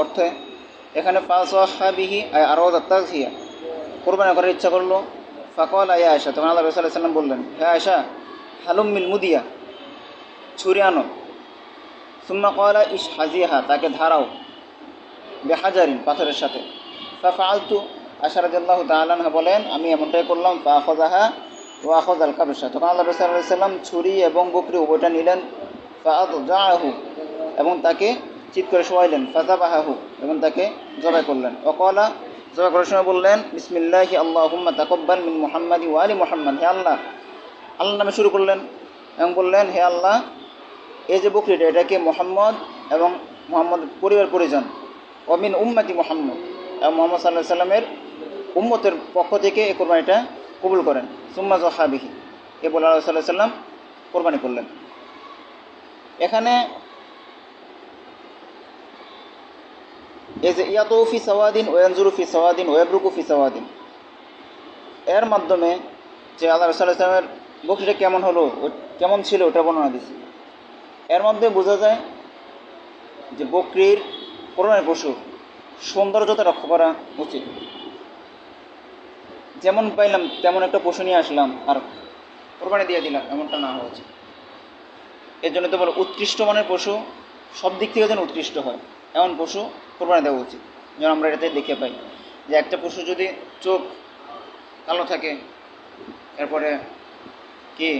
অর্থে এখানে পাঁচ বিহি আরও তাহিয়া কোরবানি করার ইচ্ছা করল। ফাকল, আয়া আয়সা তখন আল্লাহ রসুল্লাহ সাল্লাম বললেন হ্যাঁ আয়সা হালুম মিল মুদিয়া, ছুরি আনো। সুম্মা কয়লা ইস হাজিহা, তাকে ধারাও। বেহাজারিন, পাথরের সাথে। ফা ফালতু আশারাজাল্লাহ তালানহা বলেন, আমি এমনটাই করলাম ফা আখজাহা ও আখজ আল কাবেশা। তখন আল্লাহ রসুল্লাহ সাল্লাম ছুরি এবং বকরি উভয়টা নিলেন ফাআদ জাহু এবং তাকে চিৎ করে শোয়াইলেন ফাজাবাহাহু এবং তাকে জবাই করলেন। অকলা, জবাই করার সময় বললেন, বিসমিল্লাহি আল্লাহুম্মা তাকব্বাল মিন মুহাম্মাদি ওয়া আলি মুহাম্মাদ, হে আল্লাহ। আল্লাহ নামে শুরু করলেন এবং বললেন, হে আল্লাহ, এই যে বকরিটা এটাকে মোহাম্মদ এবং মোহাম্মদ পরিবার পরিজন? অমিন উম্মাতি মোহাম্মদ। এবং মোহাম্মদ সাল্লাহ সাল্লামের উম্মতের পক্ষ থেকে এই কোরবানিটা কবুল করেন। সুম্মা জহাবিহি এ বলে আল্লাহ সাল্লাহ সাল্লাম কোরবানি করলেন। এখানে যে ইয়াতৌ ফি সওয়াদিন ওয়ানজুরু ফি সওয়াদিন ওয়াবরুকু ফি সওয়াদিন। এর মাধ্যমে যে আল্লাহ রসাল্লাহ ইসলামের বকরিটা কেমন হলো কেমন ছিল ওটা বর্ণনা দিচ্ছে এর মধ্যে বোঝা যায় যে বকরির কোরবানি পশু সৌন্দর্যতা রক্ষা করা উচিত। যেমন পাইলাম, তেমন একটা পশু নিয়ে আসলাম আর কোরবানি দিয়ে দিলাম, এমনটা না হওয়া উচিত। এর জন্য তো বলো উৎকৃষ্ট মানের পশু সব দিক থেকে যেন উৎকৃষ্ট হয়। এমন পশু কোরবানি দেওয়া উচিত। যেন আমরা এটাতে দেখে পাই যে একটা পশু যদি চোখ কালো থাকে, এরপরে কি?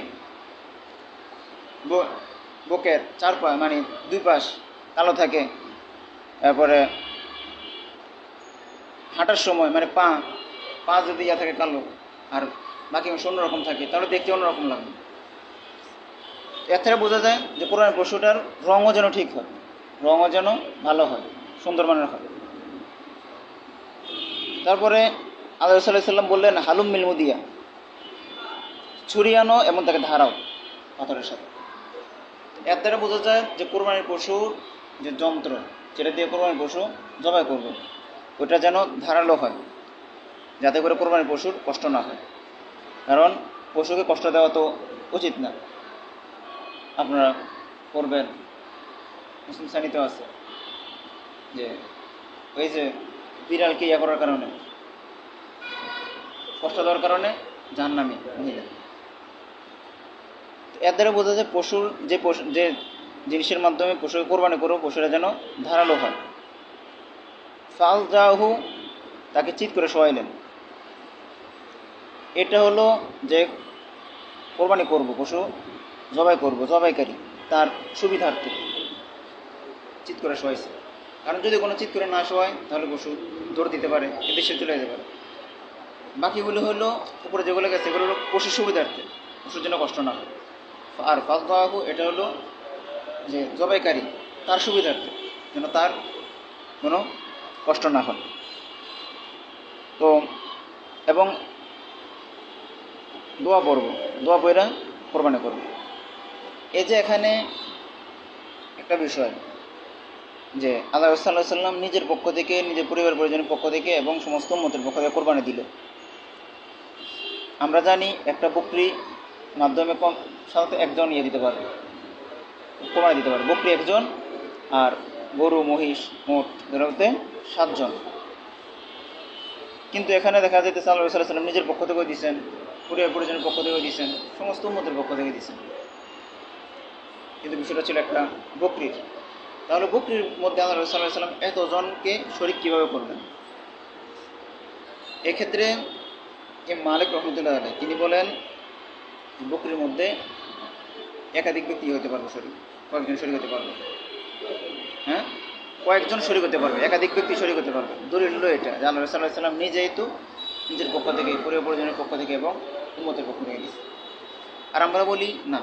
বুকের চার পা মানে দুই পাশ কালো থাকে, এরপরে হাঁটার সময় মানে পা পা যদি ইয়া থাকে কালো আর বাকি অংশ অন্যরকম থাকে, তাহলে দেখতে অন্যরকম লাগবে এর থেকে বোঝা যায় যে কোরআন পশুটার রঙও যেন ঠিক হয়। রঙও যেন ভালো হয়, সুন্দর মানের হয় তারপরে আল্লাহ সাল্লাম বললেন, হালুম মিলমুদিয়া ছুরি আনো এবং তাকে ধারাও পাথরের সাথে। এর দ্বারা বোঝা যায় যে কোরবানির পশুর যে যন্ত্র, যেটা দিয়ে কোরবানির পশু জবাই করবে, ওটা যেন ধারালো হয়, যাতে করে কোরবানির পশুর কষ্ট না হয়। কারণ পশুকে কষ্ট দেওয়া তো উচিত না। আপনারা করবেন মুসলিম শ্রেণীতেও আছে। যে, ওই যে বিড়ালকে ইয়া করার কারণে, কষ্ট দেওয়ার কারণে জাহান্নামী মহিলা। এর দ্বারা বোঝা যায় পশুর যে পশু, যে জিনিসের মাধ্যমে পশুকে কোরবানি করব, পশুরা যেন ধারালো হয়। ফাল জাহু তাকে চিৎ করে শোয়াইলেন এটা হলো যে কোরবানি করব, পশু জবাই করব, জবাইকারী, তার সুবিধার্থে। চিৎ করে শোয়াইছে। কারণ যদি কোনো চিৎ করে না শোয়ায়, তাহলে পশু দৌড় দিতে পারে এদেশে চলে যেতে পারে। বাকিগুলো হলো উপরে যেগুলো গেছে, এগুলো হলো পশুর সুবিধার্থে। পশুর জন্য কষ্ট না হয়। আর ফাঁকু এটা হলো যে জবাইকারী, তার সুবিধার্থে, যেন তার কোনো কষ্ট না হয়। তো, এবং দোয়া পড়ব, দোয়া পড়া কোরবানি করব। এই যে এখানে একটা বিষয় যে আল্লাহ সাল্লাহ সাল্লাম নিজের পক্ষ থেকে, নিজের পরিবার পরিজনের পক্ষ থেকে এবং সমস্ত মতের পক্ষ থেকে কোরবানি দিল। আমরা জানি একটা বকরি মাধ্যমে কম সাধারণত একজন ইয়ে দিতে পারবে, কোরবানি দিতে পারবে। বকরি একজন আর গরু, মহিষ, মোট ধরতে সাতজন। কিন্তু এখানে দেখা যাইতেছে আল্লাহ সাল্লাহ সাল্লাম নিজের পক্ষ থেকেও দিয়েছেন পরিবার পরিজনের পক্ষ থেকেও দিয়েছেন সমস্ত উন্মতের পক্ষ থেকে দিয়েছেন কিন্তু বিষয়টা ছিল একটা বকরির। তাহলে বকরির মধ্যে আল্লাহ সাল্লাহ সাল্লাম এতজনকে শরিক কীভাবে করবেন এক্ষেত্রে এ মালিক রহমতুল্লাহ আলাই তিনি বলেন, বকরির মধ্যে একাধিক ব্যক্তি হতে পারবে শরীর কয়েকজন শরীর হতে পারবে। হ্যাঁ? কয়েকজন শরীর হতে পারবে, একাধিক ব্যক্তি শরীর হতে পারবে। দলিল হলো এটা, যে আল্লাহ সাল্লাহ সাল্লাম নিজেই তো নিজের পক্ষ থেকে, পরিবার পরিজনের পক্ষ থেকে এবং উন্মতের পক্ষ থেকে দিচ্ছে আর আমরা বলি, না,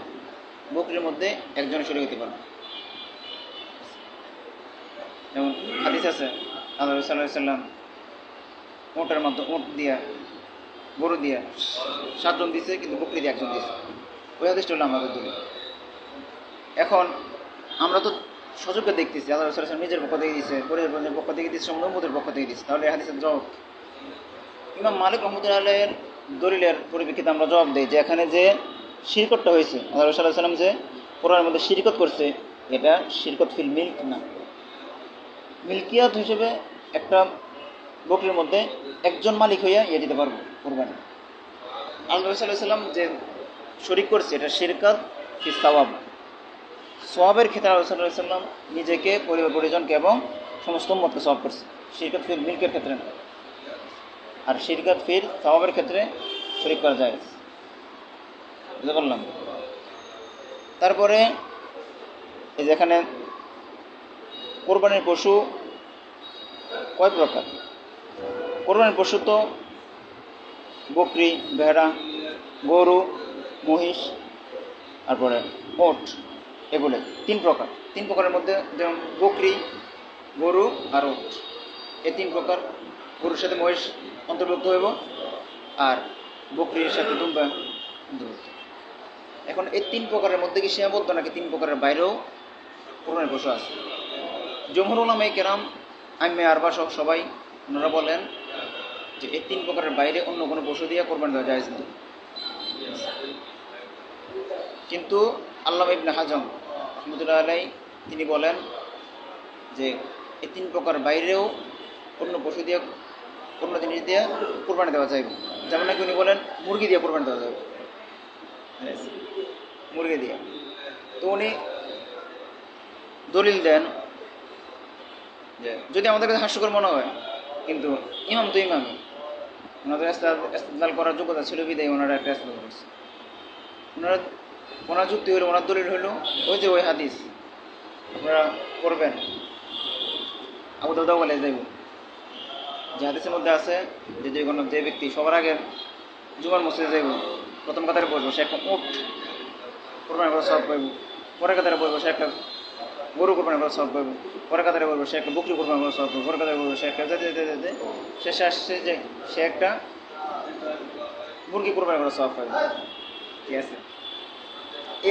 বকরির মধ্যে একজন শরীর হতে পারবে। যেমন হাদিস আছে আল্লাহ সাল্লাম ওটের মাধ্যমে ওট দিয়া, গরু দিয়া সাতজন দিছে, কিন্তু বকরি দিয়ে একজন দিছে। ওই হাদিসটা হলো আমাদের দলিল। এখন আমরা তো সুযোগকে দেখতেছি আল্লাহ রসুল নিজের পক্ষ থেকে দিচ্ছে পরিবারের পক্ষ থেকে দিচ্ছে সমুদ্রের পক্ষ থেকে দিচ্ছে তাহলে হাদিসের জবাব ইমাম মালিক রহমতুল্লাহ আলের দলিলের পরিপ্রেক্ষিতে আমরা জবাব দিই যে এখানে যে শিরকতটা হয়েছে আল্লাহ রসুল্লাহ সাল্লাম যে কোরআনের মধ্যে শিরকত করছে, এটা শিরকত ফিল মিল্ক না। মিল্কিয়াত হিসেবে একটা বকরির মধ্যে একজন মালিক হইয়া ইয়ে দিতে পারব, কোরবানি। আল্লাহ যে শরিক করছে, এটা শিরকাত ফি সওয়াব। সওয়াবের ক্ষেত্রে আল্লাহ সাল্লাম নিজেকে পরিবার, পরিজনকে এবং সমস্ত মতকে সওয়াব করছে। শিরকাত ফির মিল্কের ক্ষেত্রে না। আর শিরকাত ফির সওয়াবের ক্ষেত্রে শরিক করা যায়। বুঝতে পারলাম? তারপরে এই যেখানে কোরবানির পশু কয় প্রকার? কোরবানির পশু তো বকরি, ভেড়া, গরু, মহিষ, তারপরে ওট, এগুলো তিন প্রকার। তিন প্রকারের মধ্যে যেমন বকরি, গরু আর ওট। এই তিন প্রকার। গরুর সাথে মহিষ অন্তর্ভুক্ত হইব আর বকরির সাথে দুম্বা অন্তর্ভুক্ত। এখন এই তিন প্রকারের মধ্যে কি সীমাবদ্ধ নাকি তিন প্রকারের বাইরেও কোরবানির পশু আছে? জমহুর উলামাই কেরাম আইমে আরবা সহ সবাই, ওনারা বলেন যে এই তিন প্রকারের বাইরে অন্য কোনো পশু দিয়ে কোরবানি দেওয়া যায় না কিন্তু আল্লাহ ইবনে হাজম রহমতুল্লাহ আলাই তিনি বলেন যে এই তিন প্রকার বাইরেও অন্য পশু দিয়ে, অন্য জিনিস দিয়ে কোরবানি দেওয়া যাইবে। যেমন নাকি উনি বলেন মুরগি দিয়ে কোরবানি দেওয়া যাবে মুরগি দিয়ে। তো উনি দলিল দেন যে যদি আমাদের কাছে হাস্যকর মনে হয়, কিন্তু ইমাম তো ইমামই। ওনাদের ইস্তেদলাল করার যোগ্যতা ছিল বিদায়, ওনারা একটা ইস্তেদলাল করছে। ওনারা, ওনার যুক্তি হলো ওনার দলিল হলো ওই যে ওই হাদিস, আপনারা করবেন আবু দাদা বলে যাইব। যে হাদিসের মধ্যে আছে যে যে কোনো যে ব্যক্তি সবার আগে জুমার মসজিদে যাইব, প্রথম কাতারে বসবো সে একটা উঠ করে সব পাইব, পরের কাতারে বসবো সে একটা গরু কোরবানি করে সব পাইব পরের কাতারে বলব, সে একটা বকরি কোরবানি করে সব পাইব পরের কাতারে বলব, সে একটা যেতে যেতে যেতে শেষে আসছে যে সে একটা মুরগি কোরবানি করে সব পাইব ঠিক আছে?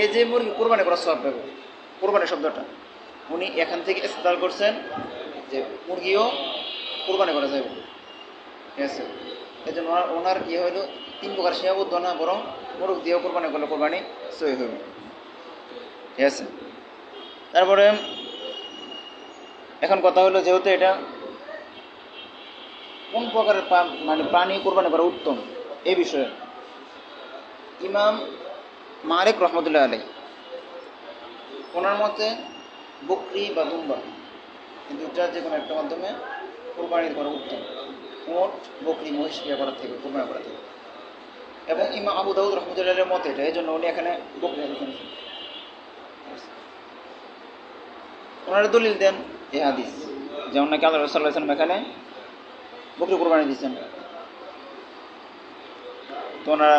এই যে মুরগি কোরবানি করা সব পাইব কোরবানি শব্দটা। উনি এখান থেকে ইস্তেদাল করছেন যে মুরগিও কোরবানি করা যাবে। ঠিক আছে? এই জন্য ওনার ওনার ইয়ে হইল তিন প্রকার সীমাবদ্ধ না, বরং মুরগ দিয়েও কোরবানি করলে কোরবানি সই হইব ঠিক আছে? তারপরে এখন কথা হলো যেহেতু এটা কোন প্রকারের মানে প্রাণী কোরবানি করা উত্তম? এই বিষয়ে। ইমাম মালিক রহমতুল্লাহ আলাই ওনার মতে বকরি বা দুম্বা এই দুটার যে কোনো একটা মাধ্যমে কোরবানি করা উত্তম। মোট বকরি, মহিষ বিয়ে করার থেকে, কোরবানি করা থেকে। এবং ইমাম আবু দাউদ রহমতুল্লাহের মতে এটা, এই জন্য উনি এখানে বকরি এনেছেন। ওনারা দলিল দেন। এ হাদিস, যেমন নাকি আল্লাহ সাল্লাহ সাল্লাম এখানে বকরি কোরবানি দিচ্ছেন তো ওনারা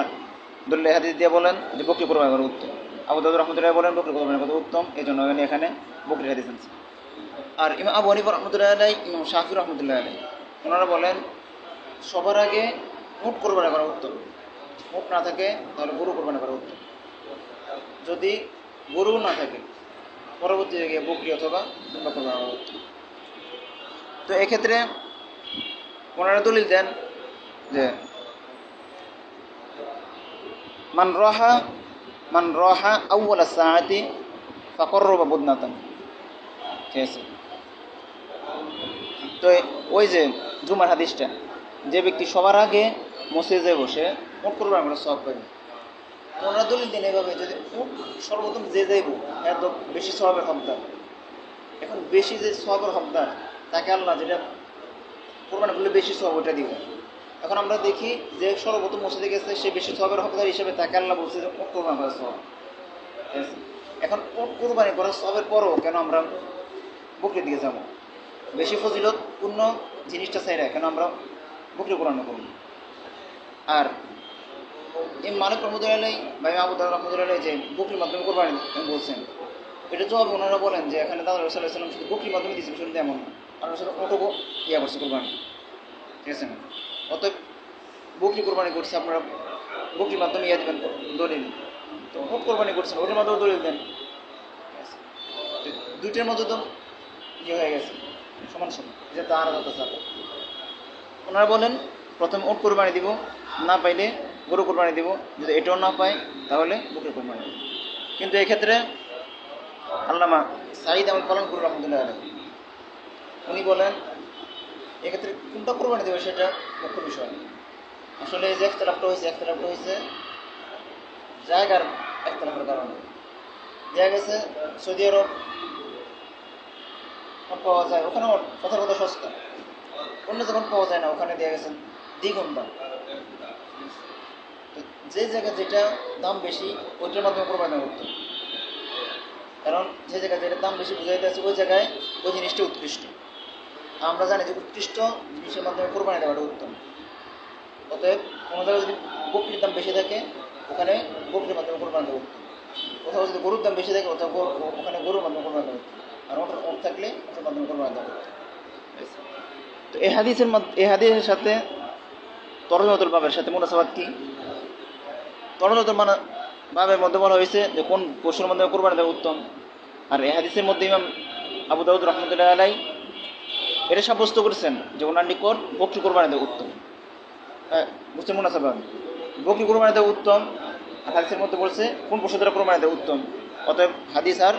দলিল হাদিস দিয়ে বলেন যে বকরি কোরবানি করা উত্তম। আবু দাউদ রহমতুল্লাহ বলেন বকরি কোরবানি করা উত্তম এই জন্য এখানে বকরি হাদিস আনছেন আর ইমাম আবু হানিফা রহমতুল্লাহ আলাই ইমাম শাফি রহমতুল্লাহ আলাই ওনারা বলেন সবার আগে উট কোরবানি করা উত্তম। উট না থাকে তাহলে গরু কোরবানি করা উত্তম। যদি গরু না থাকে পরবর্তী জায়গায় বকরি অথবা করা উত্তম তো এক্ষেত্রে ওনারা দলিল দেন যে মান রহা মান রহা আউ্লা সাহাতি ফাকর বা বুদনাতান। ঠিক আছে? তো ওই যে জুমার হাদিসটা, যে ব্যক্তি সবার আগে মসজিদে বসে উট করবে আমরা সব পাইব। দলিল দিন এভাবে যদি উট সর্বপ্রথম যে যাইব, এত বেশি স্বভাবের হকদার। এখন বেশি যে সবের হকদার, তাকে আল্লাহ যেটা কোরবানি করলে বেশি সব ওটা দিব। এখন আমরা দেখি যে সর্বপ্রথম মসজিদে গেছে, সে বেশি সবের হকদার হিসেবে তাকে আল্লাহ বলছে যে উট কোরবানি করা সব ঠিক আছে? এখন উট কোরবানি করা সবের পরও কেন আমরা বকরি দিকে যাব? বেশি ফজিলত পূর্ণ জিনিসটা চাইরা কেন আমরা বকরি কোরআন করব? আর এই মালিক রহমদুল্লাহ ভাই আবুদার রহমদুল্লাহ যে বকরির মাধ্যমে কোরবানি বলছেন এটা জবাব ওনারা বলেন যে এখানে দাদা রসাল্লাহ সাল্লাম শুধু বকরির মাধ্যমে দিয়েছেন, শুধু এমন আর রসাল অটো ইয়া করছে কোরবানি। ঠিক আছে অতএব বকরি কোরবানি করছে, আপনারা বকরির মাধ্যমে ইয়া দেবেন, দলিল। তো ওট কোরবানি করছেন ওটার মাধ্যমে দলিল দেন। দুইটার মধ্যে তো ইয়ে হয়ে গেছে, সমান সমান। এটা তার সাথে ওনারা বলেন, প্রথমে ওট কোরবানি দিব, না পাইলে গরু কোরবানি দিব। যদি এটাও না পাই, তাহলে বুকের কোরবানি দিব। কিন্তু এক্ষেত্রে আল্লামা সাঈদ আহমদ পালনপুর রহমতুল্লাহ আলহ উনি বলেন, এক্ষেত্রে কোনটা কোরবানি দেবে সেটা মুখ্য বিষয়। আসলে যে একতলাপটা হয়েছে একতলাপটা হয়েছে জায়গার একতলাপের কারণে। দেখা গেছে সৌদি আরব পাওয়া যায় ওখানে কথার কথা সস্তা অন্য যখন পাওয়া যায় না, ওখানে দেওয়া গেছে দ্বিগুণ দাম। যে জায়গায় যেটা দাম বেশি, ওইটার মাধ্যমে দেওয়া উত্তম কারণ যে জায়গায় যেটা দাম বেশি বোঝা যাচ্ছে ওই জায়গায় ওই জিনিসটা উৎকৃষ্ট। আমরা জানি যে উৎকৃষ্ট জিনিসের মাধ্যমে কোরবানি দেওয়াটা উত্তম। অতএব কোনো জায়গায় যদি বকরির দাম বেশি থাকে, ওখানে বকরির মাধ্যমে কোরবানি দেওয়া উত্তম কোথাও যদি গরুর দাম বেশি থাকে কোথাও ওখানে গরুর মাধ্যমে কোরবানি দেওয়া আর ওট থাকলে ওটার মাধ্যমে কোরবানি দেওয়া তো এই হাদিসের মধ্যে এই হাদিসের সাথে তরজতুল বাবের সাথে মুনাসাবাদ কি? তরজতুল মানে বাবের মধ্যে বলা হয়েছে যে কোন পশুর মধ্যে কোরবানি দেওয়া উত্তম। আর এই হাদিসের মধ্যে ইমাম আবু দাউদ রহমতুল্লাহ আলাই এটা সাব্যস্ত করেছেন যে ওনার নিকট বকরি কোরবানি দেওয়া উত্তম। বুঝছেন মুনাসাবাদ, বকরি কোরবানি দেওয়া উত্তম। আর হাদিসের মধ্যে বলছে কোন পশু দ্বারা কোরবানি দেওয়া উত্তম। অতএব হাদিস আর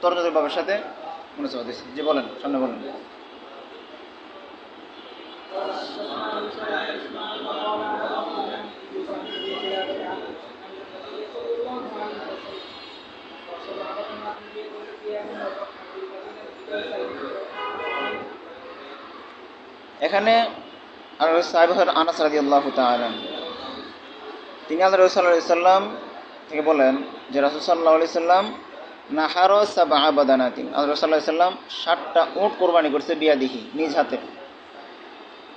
তরজতুল বাবের সাথে মুনাসাবাদ যে বলেন, সামনে বলেন। এখানে আনাস তিনি আল্লাহ সাল্লাম থেকে বলেন যে রাসুল সাল্লাহ আলি সাল্লাম, নাহার সাবা আবাদানাতিন আল্লাহ উঁট কোরবানি করছে বিয়া দিহি নিজ হাতে।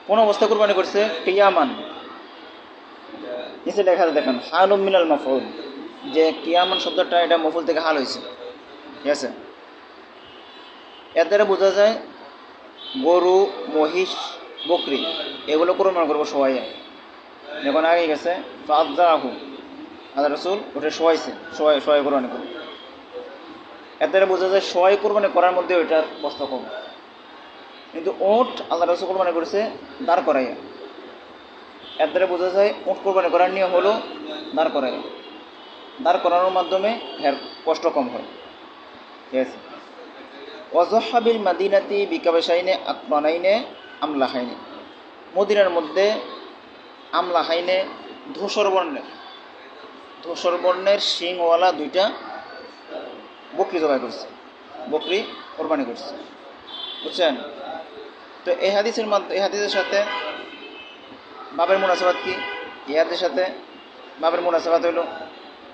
কোন অবস্থা কোরবানি করছে? কিয়ামান। নিচে আছে, দেখেন হাল মিনাল মফুল যে কিয়ামান শব্দটা, এটা মফুল থেকে হাল হয়েছে। ঠিক আছে? এর দ্বারা বোঝা যায় গরু, মহিষ, বকরি, এগুলো কোরবান করব সবাই যখন আগে গেছে ফাদা আল্লাহ রসুল ওটা শোয়াইছে সবাই সবাই কোরবানি করবে। দ্বারা বোঝা যায় সবাই কোরবানি করার মধ্যে ওইটার বস্তা কম। কিন্তু ওট আল্লাহ রসুল কোরবানি করেছে, দাঁড় করাইয়া। এর দ্বারা বোঝা যায় উঁট কোরবানি করার নিয়ম হলো দাঁড় করাইয়া। দাঁড় করানোর মাধ্যমে এর কষ্ট কম হয়। ঠিক আছে? ওয়াজহাবিল মাদিনাতি বিকাবেশাইনে আকরানাইনে আমলা হাইনে মদিনার মধ্যে আমলা হাইনে ধূসর বর্ণের ধূসর বর্ণের শিংওয়ালা দুইটা বকরি জবাই করছে, বকরি কোরবানি করছে। বুঝছেন? তো এই হাদিসের মাধ্যমে এই হাদিসের সাথে বাবের মুনাসাবাদ কি? এই হাদিসের সাথে বাবের মুনাসাবাদ হইল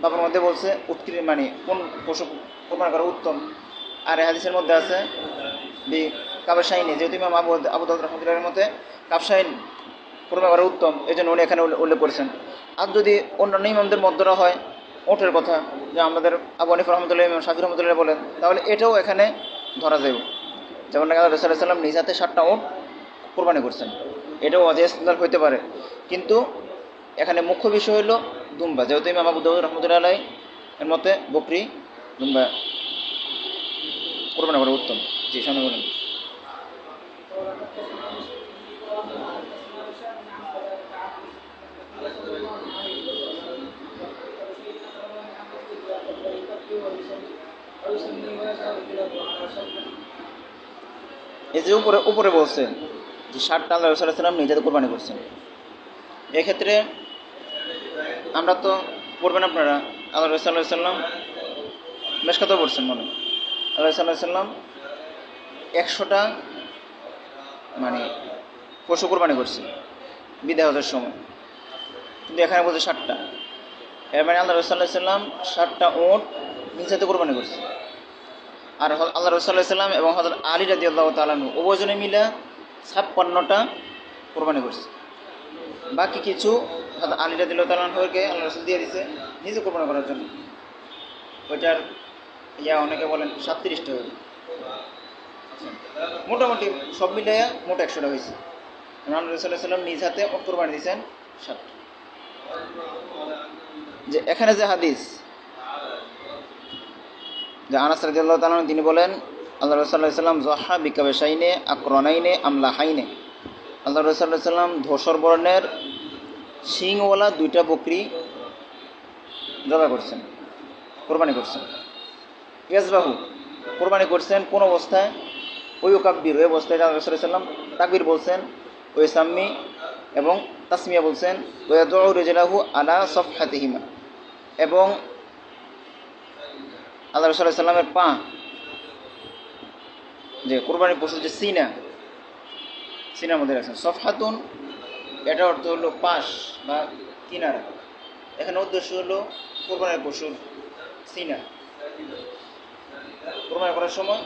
বাবার মধ্যে বলছে উৎকৃতি মানে কোন পশু কোরবানি করা উত্তম। আর হাদিসের মধ্যে আছে বি কাবাসাইনি, যেহেতু ইমাম আবু আবু দাউদ রহমতুল্লাহের মতে কাবসাইন কোরবানি করা উত্তম এই জন্য উনি এখানে উল্লেখ করেছেন। আর যদি অন্যান্য ইমামদের মধ্যরা হয়, ওটের কথা, যে আমাদের আবু আনিফ রহমতুল্লাহ, ইমাম শাফি রহমতুল্লাহ বলেন, তাহলে এটাও এখানে ধরা যাবে। যেমন রসাল্লাহ সাল্লাম নিজ হাতে সাতটা ওট কোরবানি করছেন। এটাও অজেয় ইস্তেদাল হইতে পারে। কিন্তু এখানে মুখ্য বিষয় হলো দুম্বা। যেহেতু ইমাম আবু দাউদ রহমতুল্লাহ আলাই এর মতে বকরি, দুম্বা কোরবানি করা উত্তম। জি, সামনে বলুন। এই যে উপরে উপরে বলছে যে ষাটটা আল্লাহ রসুল্লাহ সাল্লাম নিজেদের কোরবানি করছেন। এক্ষেত্রে আমরা তো পড়বেন আপনারা। আল্লাহ রসুল্লাহ সাল্লাম কথা পড়ছেন মনে। হয়। আল্লাহ সাল্লাহ সাল্লাম একশোটা মানে পশু কোরবানি করছে বিদায় সময়। কিন্তু এখানে বলছে ষাটটা। এর মানে আল্লাহ রসুল্লাহ সাল্লাম ষাটটা ওট নিজেতে কোরবানি করছে। আর আল্লাহ রসুল্লাহ সাল্লাম এবং হজরত আলী রাজি আল্লাহ তালানু উভয়জনে মিলে ছাপ্পান্নটা কোরবানি করছে। বাকি কিছু হজরত আলী রাজি আল্লাহ তালানহকে আল্লাহ রসুল দিয়ে দিছে নিজে কোরবানি করার জন্য। ওইটার ইয়া অনেকে বলেন সাতত্রিশটা হয়েছে মোটামুটি সব মিলিয়ে মোট একশোটা হয়েছে রাম রসুল্লাহ সাল্লাম নিজ হাতে কোরবানি দিয়েছেন ষাটটা যে এখানে যে হাদিস, যে আনাস রাদিয়াল্লাহু তাআলা তিনি বলেন আল্লাহ রসুল্লাহ সাল্লাম, জহা বিকাবে সাইনে আক্রনাইনে আমলা হাইনে আল্লাহ রসুল্লাহ সাল্লাম ধূসর বর্ণের শিংওয়ালা দুইটা বকরি জবা করছেন, কোরবানি করছেন। ইয়াস বাহু কোরবানি করছেন কোন অবস্থায়? ওই কাকবির ওই অবস্থায় রসুলাম তাকবির বলছেন ওই সাম্মি এবং তাসমিয়া বলছেন রেজলাহু আলা সফহাতিহিমা। এবং আল্লাহ রসুল্লাহ সাল্লামের পা, যে কোরবানির পশুর যে সিনা, সিনার মধ্যে রাখছেন। সফহাতুন, এটা অর্থ হলো পাশ বা কিনারা। এখানে উদ্দেশ্য হলো কোরবানির পশুর সিনা। কোরবানি করার সময়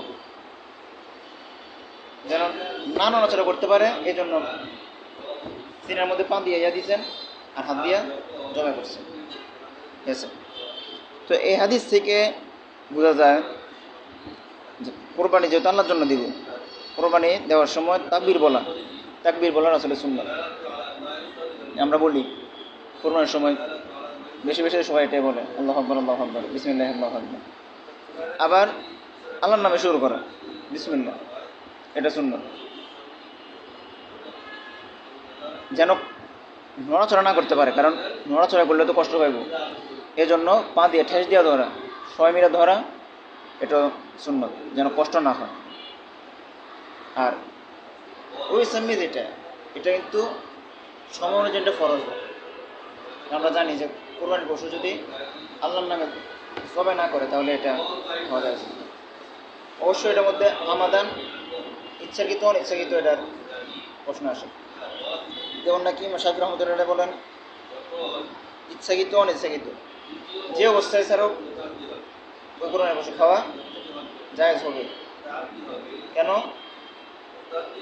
যেন না নড়াচড়া করতে পারে এই জন্য সিনার মধ্যে পা দিয়ে ইয়া দিয়েছেন আর হাত দিয়া জমা করছেন। ঠিক আছে? তো এই হাদিস থেকে বোঝা যায় যে কোরবানি যেহেতু আল্লাহর জন্য দিব, কোরবানি দেওয়ার সময় তাকবির বলা, তাকবির বলার আসলে সুন্দর আমরা বলি, কোরবানির সময় বেশি বেশি সবাই এটাই বলে, আল্লাহ আকবর আল্লাহ আকবর, বিসমিল্লাহ, আল্লাহ আকবর। আবার আল্লাহর নামে শুরু করা বিসমিল্লাহ। এটা সুন্দর যেন নড়াচড়া না করতে পারে, কারণ নড়াচড়া করলে তো কষ্ট পাইব। এই জন্য পা দিয়ে ঠেস দিয়ে ধরা সবাই মিলে ধরা, এটা সুন্নত, যেন কষ্ট না হয়। আর ওই সাম্মি যেটা এটা কিন্তু সময় অনুযায়ী এটা ফরজ। আমরা জানি যে কোরবানি পশু যদি আল্লাহর নামে সবাই না করে, তাহলে এটা হওয়া যায় অবশ্যই এটার মধ্যে আমাদান, ইচ্ছাকৃত, অনিচ্ছাকৃত এটার প্রশ্ন আসে। যেমন নাকি শাহিদ রহমতুল্লাহ বলেন, ইচ্ছাকৃত, অনিচ্ছাকৃত। যে অবস্থায় স্যারও কোরবানি পশু খাওয়া জায়েজ হবে। কেন?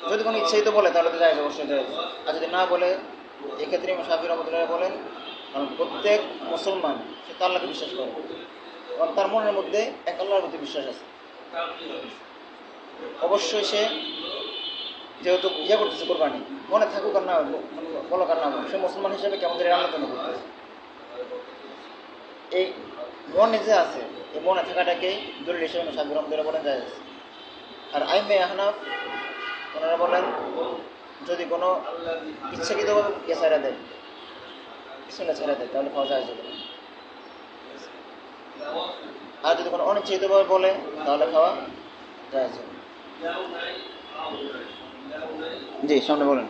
যদি কোনো ইচ্ছাকৃত বলে, তাহলে তো জায়েজ, অবশ্যই জায়েজ। আর যদি না বলে, এক্ষেত্রে ইমাম শাহি রহমতুল্লাহ বলেন, কারণ প্রত্যেক মুসলমান, সে তো আল্লাহকে বিশ্বাস করে। এবং তার মনের মধ্যে এক আল্লাহর প্রতি বিশ্বাস আছে। অবশ্যই সে যেহেতু ইয়ে করতেছে কোরবানি, মনে থাকুক আর না বলো কার না সে মুসলমান হিসেবে কেমন করে রান্না তৈরি করতেছে। এই মনে যে আছে, এই মনে থাকাটাকেই দলিল হিসেবে সাহেব রহমতুল্লাহ বলেন যায় আর আইমে আহনাফ, ওনারা বলেন, যদি কোনো ইচ্ছাকৃতভাবে ইয়ে ছেড়ে দেয় পিছনে ছেড়ে দেয়, তাহলে খাওয়া যায়। যাবে আর যদি কোনো অনিচ্ছিতভাবে বলে তাহলে খাওয়া যায় জি সামনে বলেন।